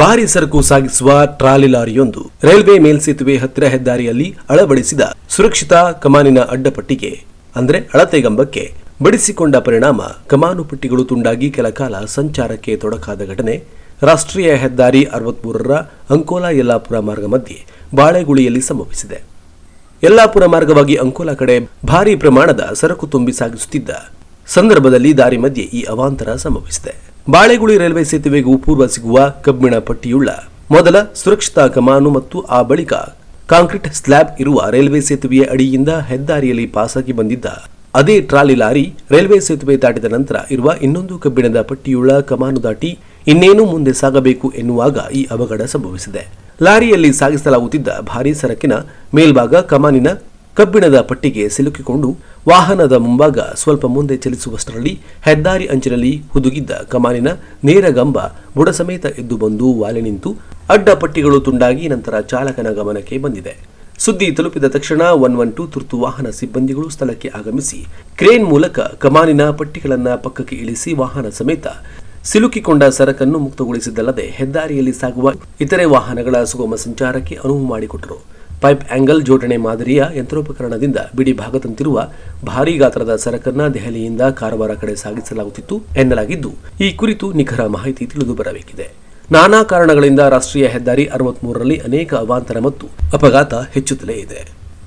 ಭಾರಿ ಸರಕು ಸಾಗಿಸುವ ಟ್ರಾಲಿ ಲಾರಿಯೊಂದು ರೈಲ್ವೆ ಮೇಲ್ಸೇತುವೆ ಹತ್ತಿರ ಹೆದ್ದಾರಿಯಲ್ಲಿ ಅಳವಡಿಸಿದ ಸುರಕ್ಷಿತ ಕಮಾನಿನ ಅಡ್ಡಪಟ್ಟಿಗೆ, ಅಂದ್ರೆ ಅಳತೆಗಂಬಕ್ಕೆ, ಬಡಿಸಿಕೊಂಡ ಪರಿಣಾಮ ಕಮಾನು ಪಟ್ಟಿಗಳು ತುಂಡಾಗಿ ಕೆಲಕಾಲ ಸಂಚಾರಕ್ಕೆ ತೊಡಕಾದ ಘಟನೆ. ರಾಷ್ಟ್ರೀಯ ಹೆದ್ದಾರಿ ಅರವತ್ಮೂರರ ಅಂಕೋಲಾ ಯಲ್ಲಾಪುರ ಮಾರ್ಗ ಮಧ್ಯೆ ಬಾಳೆಗುಳಿಯಲ್ಲಿ ಸಂಭವಿಸಿದೆ. ಯಲ್ಲಾಪುರ ಮಾರ್ಗವಾಗಿ ಅಂಕೋಲಾ ಕಡೆ ಭಾರಿ ಪ್ರಮಾಣದ ಸರಕು ತುಂಬಿ ಸಾಗಿಸುತ್ತಿದ್ದ ಸಂದರ್ಭದಲ್ಲಿ ದಾರಿ ಮಧ್ಯೆ ಈ ಅವಾಂತರ ಸಂಭವಿಸಿದೆ. ಬಾಳೆಗುಳಿ ರೈಲ್ವೆ ಸೇತುವೆಗೂ ಪೂರ್ವ ಸಿಗುವ ಕಬ್ಬಿಣ ಪಟ್ಟಿಯುಳ್ಳ ಮೊದಲ ಸುರಕ್ಷತಾ ಕಮಾನು ಮತ್ತು ಆ ಬಳಿಕ ಕಾಂಕ್ರೀಟ್ ಸ್ಲ್ಯಾಬ್ ಇರುವ ರೈಲ್ವೆ ಸೇತುವೆಯ ಅಡಿಯಿಂದ ಹೆದ್ದಾರಿಯಲ್ಲಿ ಪಾಸಾಗಿ ಬಂದಿದ್ದ ಅದೇ ಟ್ರಾಲಿ ಲಾರಿ ರೈಲ್ವೆ ಸೇತುವೆ ದಾಟಿದ ನಂತರ ಇರುವ ಇನ್ನೊಂದು ಕಬ್ಬಿಣದ ಪಟ್ಟಿಯುಳ್ಳ ಕಮಾನು ದಾಟಿ ಇನ್ನೇನು ಮುಂದೆ ಸಾಗಬೇಕು ಎನ್ನುವಾಗ ಈ ಅವಘಡ ಸಂಭವಿಸಿದೆ. ಲಾರಿಯಲ್ಲಿ ಸಾಗಿಸಲಾಗುತ್ತಿದ್ದ ಭಾರೀ ಸರಕಿನ ಮೇಲ್ಭಾಗ ಕಮಾನಿನ ಕಬ್ಬಿಣದ ಪಟ್ಟಿಗೆ ಸಿಲುಕಿಕೊಂಡು ವಾಹನದ ಮುಂಭಾಗ ಸ್ವಲ್ಪ ಮುಂದೆ ಚಲಿಸುವಷ್ಟರಲ್ಲಿ ಹೆದ್ದಾರಿ ಅಂಚಿನಲ್ಲಿ ಹುದುಗಿದ್ದ ಕಮಾನಿನ ನೇರ ಗಂಬ ಬುಡ ಸಮೇತ ಎದ್ದು ಬಂದು ವಾಲೆ ನಿಂತು ಅಡ್ಡ ಪಟ್ಟಿಗಳು ತುಂಡಾಗಿ ನಂತರ ಚಾಲಕನ ಗಮನಕ್ಕೆ ಬಂದಿದೆ. ಸುದ್ದಿ ತಲುಪಿದ ತಕ್ಷಣ ಒನ್ ಒನ್ ಟೂ ತುರ್ತು ವಾಹನ ಸಿಬ್ಬಂದಿಗಳು ಸ್ಥಳಕ್ಕೆ ಆಗಮಿಸಿ ಕ್ರೇನ್ ಮೂಲಕ ಕಮಾನಿನ ಪಟ್ಟಿಗಳನ್ನು ಪಕ್ಕಕ್ಕೆ ಇಳಿಸಿ ವಾಹನ ಸಮೇತ ಸಿಲುಕಿಕೊಂಡ ಸರಕನ್ನು ಮುಕ್ತಗೊಳಿಸಿದ್ದಲ್ಲದೆ ಹೆದ್ದಾರಿಯಲ್ಲಿ ಸಾಗುವ ಇತರೆ ವಾಹನಗಳ ಸುಗಮ ಸಂಚಾರಕ್ಕೆ ಅನುವು ಮಾಡಿಕೊಟ್ಟರು. ಪೈಪ್ ಆಂಗಲ್ ಜೋಡಣೆ ಮಾದರಿಯ ಯಂತ್ರೋಪಕರಣದಿಂದ ಬಿಡಿ ಭಾಗದಂತಿರುವ ಭಾರೀ ಗಾತ್ರದ ಸರಕನ್ನ ದೆಹಲಿಯಿಂದ ಕಾರವಾರ ಕಡೆ ಸಾಗಿಸಲಾಗುತ್ತಿತ್ತು ಎನ್ನಲಾಗಿದ್ದು, ಈ ಕುರಿತು ನಿಖರ ಮಾಹಿತಿ ತಿಳಿದು ಬರಬೇಕಿದೆ. ನಾನಾ ಕಾರಣಗಳಿಂದ ರಾಷ್ಟ್ರೀಯ ಹೆದ್ದಾರಿ ಅರವತ್ಮೂರರಲ್ಲಿ ಅನೇಕ ಅವಾಂತರ ಮತ್ತು ಅಪಘಾತ ಹೆಚ್ಚುತ್ತಲೇ ಇದೆ.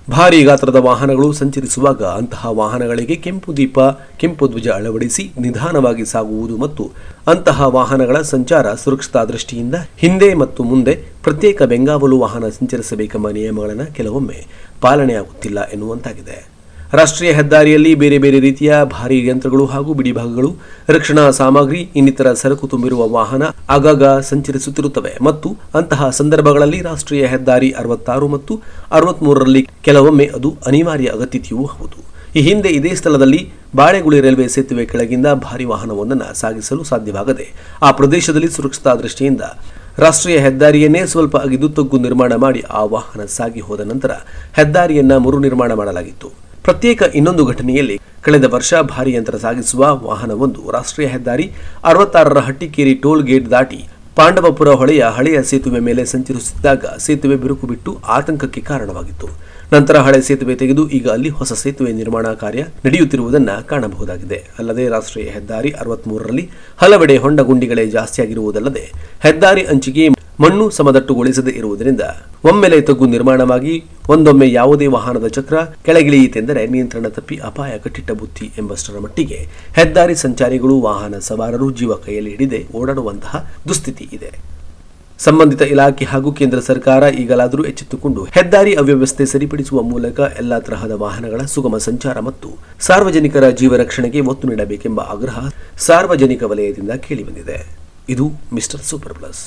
ಭಾರೀ ಗಾತ್ರದ ವಾಹನಗಳು ಸಂಚರಿಸುವಾಗ ಅಂತಹ ವಾಹನಗಳಿಗೆ ಕೆಂಪು ದೀಪ, ಕೆಂಪು ಧ್ವಜ ಅಳವಡಿಸಿ ನಿಧಾನವಾಗಿ ಸಾಗುವುದು ಮತ್ತು ಅಂತಹ ವಾಹನಗಳ ಸಂಚಾರ ಸುರಕ್ಷತಾ ದೃಷ್ಟಿಯಿಂದ ಹಿಂದೆ ಮತ್ತು ಮುಂದೆ ಪ್ರತ್ಯೇಕ ಬೆಂಗಾವಲು ವಾಹನ ಸಂಚರಿಸಬೇಕೆಂಬ ನಿಯಮಗಳನ್ನು ಕೆಲವೊಮ್ಮೆ ಪಾಲನೆಯಾಗುತ್ತಿಲ್ಲ ಎನ್ನುವಂತಾಗಿದೆ. ರಾಷ್ಟ್ರೀಯ ಹೆದ್ದಾರಿಯಲ್ಲಿ ಬೇರೆ ಬೇರೆ ರೀತಿಯ ಭಾರಿ ಯಂತ್ರಗಳು ಹಾಗೂ ಬಿಡಿಭಾಗಗಳು, ರಕ್ಷಣಾ ಸಾಮಗ್ರಿ, ಇನ್ನಿತರ ಸರಕು ತುಂಬಿರುವ ವಾಹನ ಆಗಾಗ ಸಂಚರಿಸುತ್ತಿರುತ್ತವೆ. ಮತ್ತು ಅಂತಹ ಸಂದರ್ಭಗಳಲ್ಲಿ ರಾಷ್ಟ್ರೀಯ ಹೆದ್ದಾರಿ ಅರವತ್ತಾರು ಮತ್ತು ಅರವತ್ಮೂರರಲ್ಲಿ ಕೆಲವೊಮ್ಮೆ ಅದು ಅನಿವಾರ್ಯ ಅಗತ್ಯತೆಯೂ ಹೌದು. ಈ ಹಿಂದೆ ಇದೇ ಸ್ಥಳದಲ್ಲಿ ಬಾಳೆಗುಳಿ ರೈಲ್ವೆ ಸೇತುವೆ ಕೆಳಗಿಂದ ಭಾರಿ ವಾಹನವೊಂದನ್ನು ಸಾಗಿಸಲು ಸಾಧ್ಯವಾಗದೆ, ಆ ಪ್ರದೇಶದಲ್ಲಿ ಸುರಕ್ಷತಾ ದೃಷ್ಟಿಯಿಂದ ರಾಷ್ಟ್ರೀಯ ಹೆದ್ದಾರಿಯನ್ನೇ ಸ್ವಲ್ಪ ಅಗಿದು ತಗ್ಗು ನಿರ್ಮಾಣ ಮಾಡಿ ಆ ವಾಹನ ಸಾಗಿ ಹೋದ ನಂತರ ಹೆದ್ದಾರಿಯನ್ನ ಮರು ನಿರ್ಮಾಣ ಮಾಡಲಾಗಿತ್ತು. ಪ್ರತ್ಯೇಕ ಇನ್ನೊಂದು ಘಟನೆಯಲ್ಲಿ ಕಳೆದ ವರ್ಷ ಭಾರಿ ಯಂತ್ರ ಸಾಗಿಸುವ ವಾಹನವೊಂದು ರಾಷ್ಟ್ರೀಯ ಹೆದ್ದಾರಿ ಅರವತ್ತಾರರ ಹಟ್ಟಿಕೇರಿ ಟೋಲ್ ಗೇಟ್ ದಾಟಿ ಪಾಂಡವಪುರ ಹೊಳೆಯ ಹಳೆಯ ಸೇತುವೆ ಮೇಲೆ ಸಂಚರಿಸುತ್ತಿದ್ದಾಗ ಸೇತುವೆ ಬಿರುಕು ಬಿಟ್ಟು ಆತಂಕಕ್ಕೆ ಕಾರಣವಾಗಿತ್ತು. ನಂತರ ಹಳೆ ಸೇತುವೆ ತೆಗೆದು ಈಗ ಅಲ್ಲಿ ಹೊಸ ಸೇತುವೆ ನಿರ್ಮಾಣ ಕಾರ್ಯ ನಡೆಯುತ್ತಿರುವುದನ್ನು ಕಾಣಬಹುದಾಗಿದೆ. ಅಲ್ಲದೆ ರಾಷ್ಟ್ರೀಯ ಹೆದ್ದಾರಿ ಅರವತ್ಮೂರರಲ್ಲಿ ಹಲವೆಡೆ ಹೊಂಡ ಗುಂಡಿಗಳೇ ಜಾಸ್ತಿಯಾಗಿರುವುದಲ್ಲದೆ ಹೆದ್ದಾರಿ ಅಂಚಿಗೆ ಮಣ್ಣು ಸಮದಟ್ಟುಗೊಳಿಸದೇ ಇರುವುದರಿಂದ ಒಮ್ಮೆಲೆ ತಗ್ಗು ನಿರ್ಮಾಣವಾಗಿ ಒಂದೊಮ್ಮೆ ಯಾವುದೇ ವಾಹನದ ಚಕ್ರ ಕೆಳಗಿಳಿಯಿತೆಂದರೆ ನಿಯಂತ್ರಣ ತಪ್ಪಿ ಅಪಾಯ ಕಟ್ಟಿಟ್ಟ ಬುತ್ತಿ ಎಂಬಷ್ಟರ ಮಟ್ಟಿಗೆ ಹೆದ್ದಾರಿ ಸಂಚಾರಿಗಳು ವಾಹನ ಸವಾರರು ಜೀವ ಕೈಯಲ್ಲಿ ಹಿಡಿದೇ ಓಡಾಡುವಂತಹ ದುಸ್ಥಿತಿ ಇದೆ. ಸಂಬಂಧಿತ ಇಲಾಖೆ ಹಾಗೂ ಕೇಂದ್ರ ಸರ್ಕಾರ ಈಗಲಾದರೂ ಎಚ್ಚೆತ್ತುಕೊಂಡು ಹೆದ್ದಾರಿ ಅವ್ಯವಸ್ಥೆ ಸರಿಪಡಿಸುವ ಮೂಲಕ ಎಲ್ಲಾ ತರಹದ ವಾಹನಗಳ ಸುಗಮ ಸಂಚಾರ ಮತ್ತು ಸಾರ್ವಜನಿಕರ ಜೀವ ರಕ್ಷಣೆಗೆ ಒತ್ತು ನೀಡಬೇಕೆಂಬ ಆಗ್ರಹ ಸಾರ್ವಜನಿಕ ವಲಯದಿಂದ ಕೇಳಿಬಂದಿದೆ ಇದು ಮಿಸ್ಟರ್ ಸೂಪರ್ ಪ್ಲಸ್.